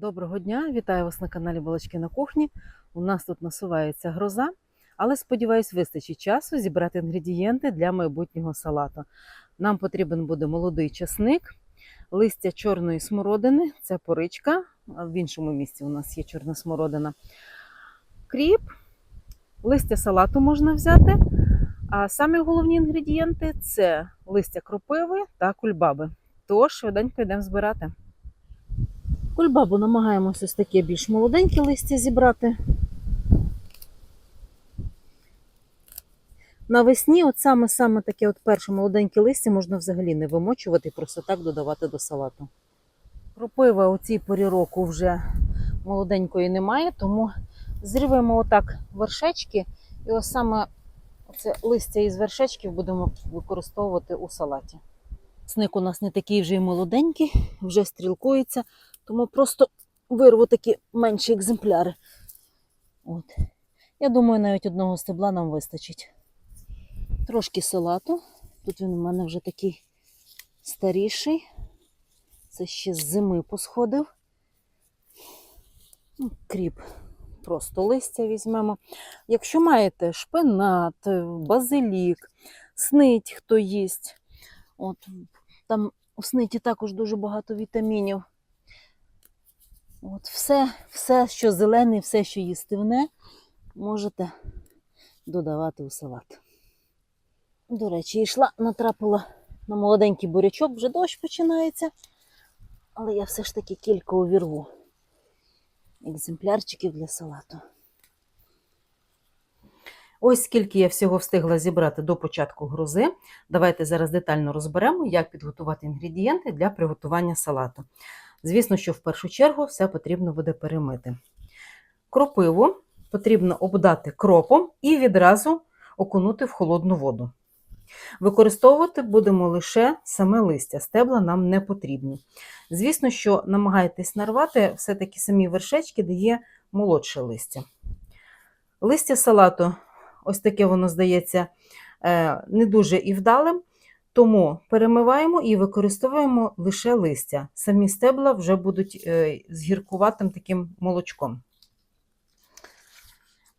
Доброго дня, вітаю вас на каналі Балачки на кухні. У нас тут насувається гроза, але сподіваюсь, вистачить часу зібрати інгредієнти для майбутнього салату. Нам потрібен буде молодий часник, листя чорної смородини, це поричка. В іншому місці у нас є чорна смородина, кріп, листя салату можна взяти. А самі головні інгредієнти це листя кропиви та кульбаби. Тож швиденько йдемо збирати. Кульбабу намагаємося ось таке більш молоденьке листя зібрати. Навесні, от саме саме таке от перше молоденьке листя можна взагалі не вимочувати і просто так додавати до салату. Кропива у цій порі року вже молоденької немає, тому зріваємо отак вершечки, і ось саме це листя із вершечків будемо використовувати у салаті. Сник у нас не такий вже й молоденький, вже стрілкується, тому просто вирву такі менші екземпляри. От. Я думаю, навіть одного стебла нам вистачить. Трошки салату. Тут він у мене вже такий старіший. Це ще з зими посходив. Ну, Кріп. Просто листя візьмемо. Якщо маєте шпинат, базилік, снить, хто їсть. От, там у сниті також дуже багато вітамінів. От все, все, що зелене, все, що їстивне, можете додавати у салат. До речі, йшла, натрапила на молоденький бурячок, вже дощ починається. Але я все ж таки кілька увірву екземплярчиків для салату. Ось скільки я всього встигла зібрати до початку грози. Давайте зараз детально розберемо, як підготувати інгредієнти для приготування салату. Звісно, що в першу чергу все потрібно буде перемити. Кропиву потрібно обдати кропом і відразу окунути в холодну воду. Використовувати будемо лише саме листя, стебла нам не потрібні. Звісно, що намагайтесь нарвати все-таки самі вершечки, де є молодше листя. Листя салату, ось таке воно здається, е, не дуже і вдалим, тому перемиваємо і використовуємо лише листя. Самі стебла вже будуть е, з гіркуватим таким молочком.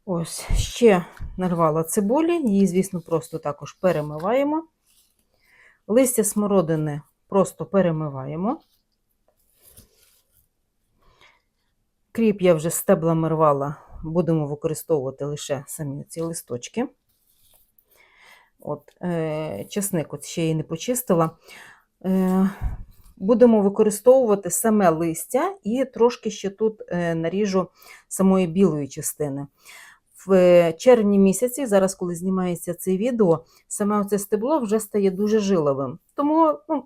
Ось ще нарвала цибулі, її, звісно, просто також перемиваємо. Листя смородини просто перемиваємо. Кріп я вже стеблами рвала, будемо використовувати лише самі ці листочки. От, е, Чесник от ще її не почистила. Е, Будемо використовувати саме листя і трошки ще тут е, наріжу самої білої частини. В е, червні місяці, зараз, коли знімається це відео, саме це стебло вже стає дуже жиловим. Тому ну,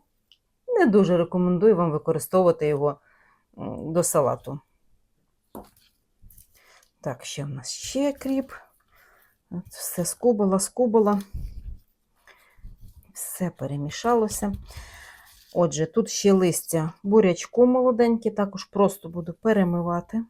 не дуже рекомендую вам використовувати його до салату. Так, ще в нас ще кріп. От Все скубала, скубала. Все перемішалося. Отже, тут ще листя бурячку молоденьке, також просто буду перемивати.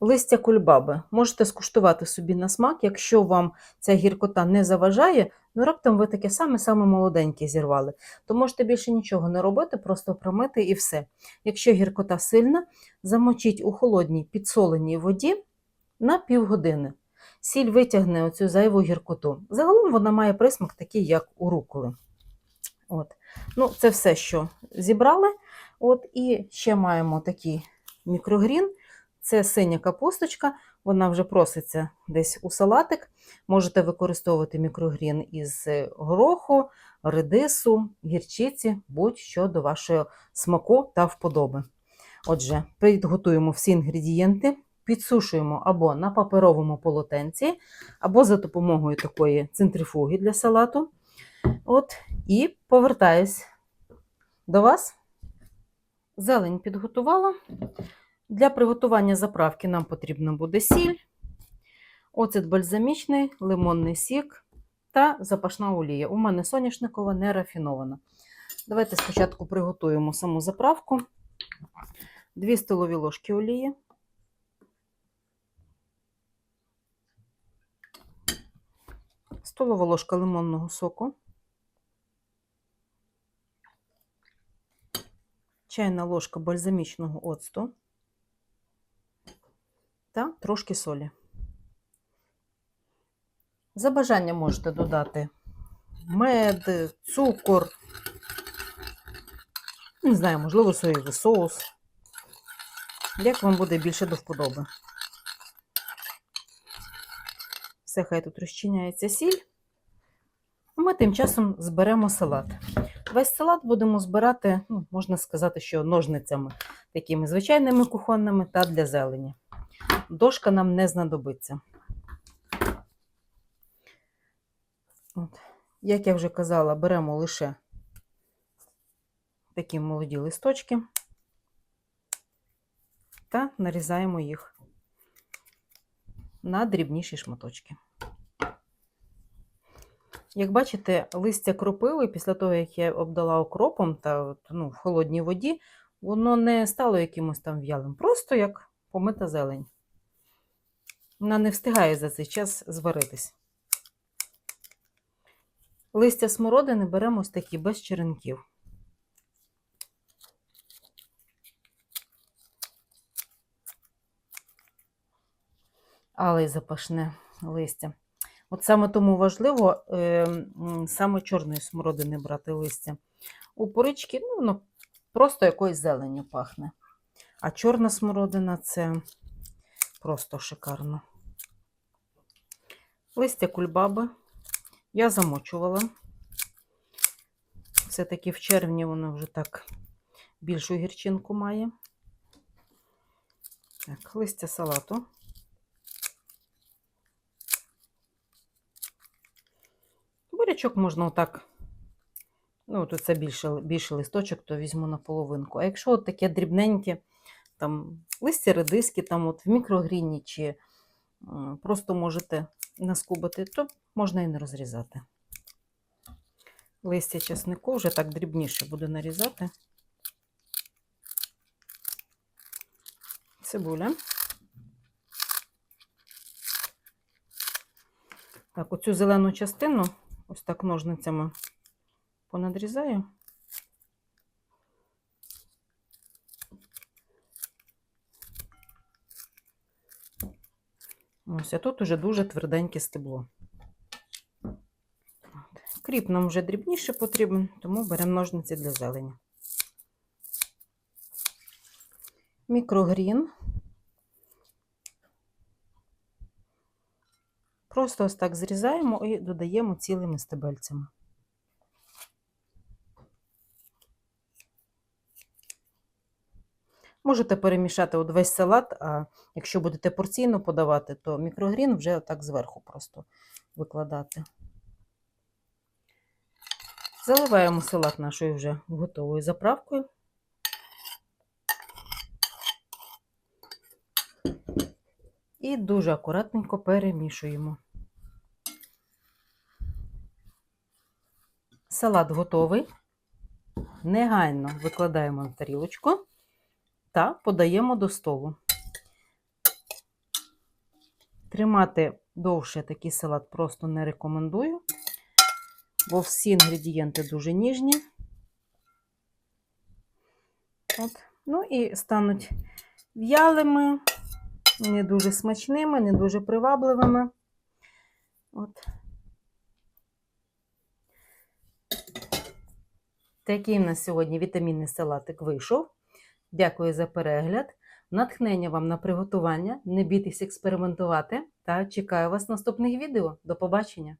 Листя кульбаби. Можете скуштувати собі на смак, якщо вам ця гіркота не заважає, ну раптом ви таке саме-саме молоденьке зірвали, то можете більше нічого не робити, просто промити і все. Якщо гіркота сильна, замочіть у холодній підсоленій воді на півгодини. Сіль витягне оцю зайву гіркоту. Загалом вона має присмак такий, як у руколи. От. Ну, Це все, що зібрали. От, І ще маємо такий мікрогрін. Це синя капусточка, вона вже проситься десь у салатик. Можете використовувати мікрогрін із е, гороху, редису, гірчиці, будь-що до вашого смаку та вподоби. Отже, підготуємо всі інгредієнти, підсушуємо або на паперовому полотенці, або за допомогою такої центрифуги для салату. От, І повертаюсь до вас. Зелень підготувала. Для приготування заправки нам потрібна буде сіль, оцет бальзамічний, лимонний сік та запашна олія. У мене соняшникова не рафінована. Давайте спочатку приготуємо саму заправку. 2 столові ложки олії. Столова ложка лимонного соку. чайна ложка бальзамічного оцту та трошки солі. За бажанням можете додати мед, цукор, не знаю, можливо, соєвий соус. Як вам буде більше до вподоби. Все, хай тут розчиняється сіль. Ми тим часом зберемо салат. Весь салат будемо збирати, ну, можна сказати, що ножницями, такими звичайними кухонними та для зелені. Дошка нам не знадобиться. От. Як я вже казала, беремо лише такі молоді листочки та нарізаємо їх на дрібніші шматочки. Як бачите, листя кропиви після того, як я обдала окропом та ну, в холодній воді, воно не стало якимось там в'ялим, просто як помита зелень. Вона не встигає за цей час зваритись. Листя смородини беремо ось такі без черенків. Але й запашне листя. От саме тому важливо е, саме чорної смородини брати листя. У порички ну, воно просто якоюсь зеленню пахне. А чорна смородина це просто шикарно. Листя кульбаби я замочувала. Все-таки в червні воно вже так більшу гірчинку має. Так, листя салату. Бурячок можна отак. Ну, тут це більше, більше листочок, то візьму на половинку. А якщо от таке дрібненьке, там листя редиски, там от в мікрогріні чи просто можете наскубати, то можна і не розрізати. Листя часнику вже так дрібніше буду нарізати. Цибуля. Так, оцю зелену частину ось так ножницями понадрізаю. Ось, а тут уже дуже тверденьке стебло. Кріп нам вже дрібніше потрібен, тому беремо ножниці для зелені. Мікрогрін. Просто ось так зрізаємо і додаємо цілими стебельцями. Можете перемішати от весь салат, а якщо будете порційно подавати, то мікрогрін вже так зверху просто викладати. Заливаємо салат нашою вже готовою заправкою. І дуже акуратненько перемішуємо. Салат готовий. Негайно викладаємо на тарілочку та подаємо до столу. Тримати довше такий салат просто не рекомендую, бо всі інгредієнти дуже ніжні. От. Ну і стануть в'ялими, не дуже смачними, не дуже привабливими. От. Такий в нас сьогодні вітамінний салатик вийшов. Дякую за перегляд. Натхнення вам на приготування. Не бійтесь експериментувати та чекаю вас в наступних відео. До побачення!